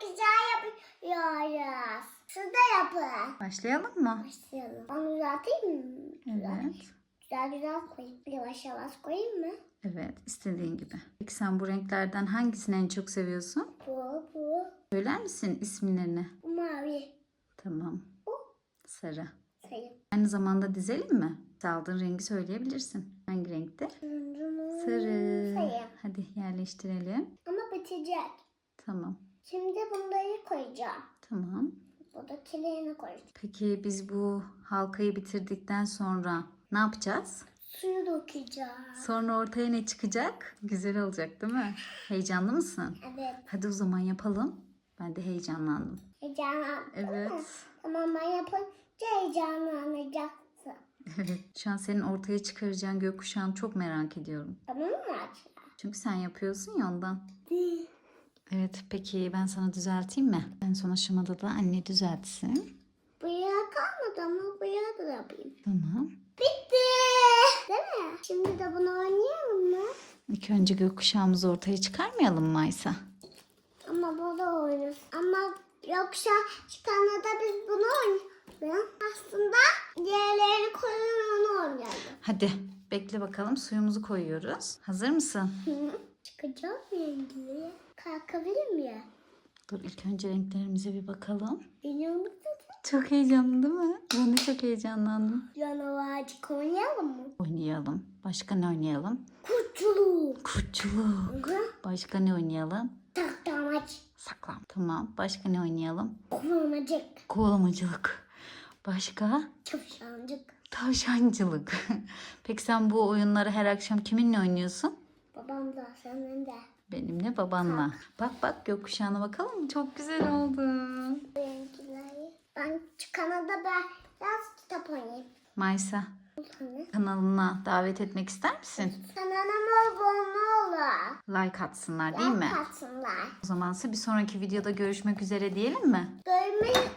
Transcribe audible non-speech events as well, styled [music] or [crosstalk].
güzel yapıyoruz. Siz de yapın. Başlayalım mı? Başlayalım. Onu uzatayım mı? Evet. Güzel güzel koyayım. Yavaş yavaş koyayım mı? Evet, istediğin gibi. Peki sen bu renklerden hangisini en çok seviyorsun? Bu, bu, Söyler misin isimlerini? bu mavi. Tamam. Sarı. Sayın. Aynı zamanda dizelim mi? Aldığın rengi söyleyebilirsin. Hangi renkte? Sarı. Sayın. Hadi yerleştirelim. Ama bitecek. Tamam. Şimdi bunları koyacağım. Tamam. Buradakilerini koyacağım. Peki biz bu halkayı bitirdikten sonra ne yapacağız? Suyu dökeceğim. Sonra ortaya ne çıkacak? Güzel olacak değil mi? Heyecanlı mısın? Evet. Hadi o zaman yapalım. Ben de heyecanlandım. Heyecanlandın Evet. mı? Tamam ben yapınca heyecanlanacaksın. Evet. Şu an senin ortaya çıkaracağın gökkuşağını çok merak ediyorum. Tamam mı? Çünkü sen yapıyorsun ya ondan. Evet peki ben sana düzelteyim mi? En son aşamada da anne düzeltsin. Bıyığa kalmadı ama bıyığa da yapayım. Tamam. Bitti. Değil mi? Şimdi de bunu oynayalım mı? İlk önce gökkuşağımızı ortaya çıkarmayalım mı Aysa? Ama burada oynarız. Ama yoksa çıkanlarda biz bunu oynayalım. Aslında diğerlerini koyun onu oynayalım. Hadi bekle bakalım suyumuzu koyuyoruz. Hazır mısın? Hı. Çıkacağım rengi. Kalkabilir miyim? Dur ilk önce renklerimize bir bakalım. Musun? Çok heyecanlı değil mi? Ben de çok heyecanlandım. Canavarcık oynayalım mı? Oynayalım. Başka ne oynayalım? Kurtçuluk. Hı? Başka ne oynayalım? Taklamaç. Saklan. Tamam. Başka ne oynayalım? Kullanacak. Kovalamacılık. Başka? Çavşancık. Tavşancılık. [laughs] Peki sen bu oyunları her akşam kiminle oynuyorsun? Babam da senin de. Benimle babanla. Bak bak gökkuşağına bakalım? Çok güzel oldu. Ben çıkana da ben biraz kitap oynayayım. Maysa kanalına davet etmek ister misin? Kanalıma abone olun. Like atsınlar değil mi? Katsınlar. O zamansa bir sonraki videoda görüşmek üzere diyelim mi? Görmek,